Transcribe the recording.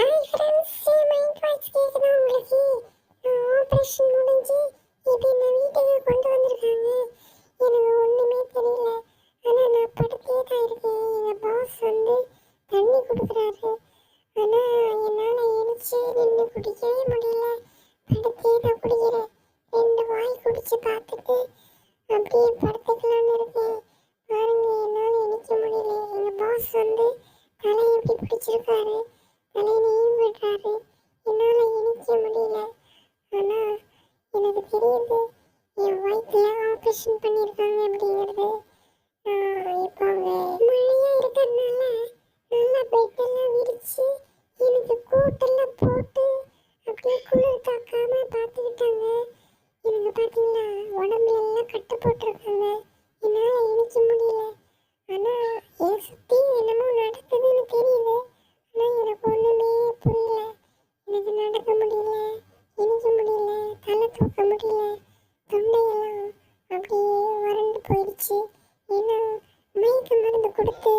Hi friends mind voice கேக்குதா உங்களுக்கு operation முடிஞ்சு இப்போ என்ன வீட்டுக்கு கொண்டு வந்திருக்காங்க எனக்கு ஒண்ணுமே தெரியல ஆனா நான் படுத்தே தான் இருக்கேன் எங்க பாஸ் வந்து தண்ணி கொடுக்குறாரு ஆனா என்னால எழுச்சி நின்று குடிக்கவே முடியல படுத்தே தான் குடிக்கிறேன் ரெண்டு வாய் குடிச்சு பார்த்துட்டு அப்படியே படுத்துக்கலாம்னு இருக்கேன் பாருங்க என்னால எணிக்க முடியல எங்க பாஸ் வந்து தலையை இப்படி பிடிச்சிருக்காரு. தலையிலையும் விடுறாரு என்னால் இணைக்க முடியல. ஆனா எனக்கு தெரியுது என் வயிற்றுல ஆப்ரேஷன் பண்ணியிருக்காங்க அப்படிங்கிறது. ஆஹ் இப்போ அவங்க மழையா இருக்கிறதுனால நல்லா பெட்டெல்லாம் விரிச்சு எனக்கு கூட்டெல்லாம் போட்டு அப்படியே குளிர் தாக்காம பார்த்துக்கிட்டாங்க. எனக்கு பார்த்தீங்கன்னா உடம்புல எல்லாம் கட்டு போட்டிருக்காங்க. என்னால இணைக்க முடியல. ஆனா என் சுத்தி என்னமோ நடக்குதுன்னு தெரியுது ஆனா எனக்கு ஒண்ணுமே புரியல எனக்கு நடக்க முடியல இணைக்க முடியல தலை தூக்க முடியல தொண்டையெல்லாம் அப்படியே வறண்டு போயிடுச்சு. ஏன்னா மயக்க மருந்து கொடுத்து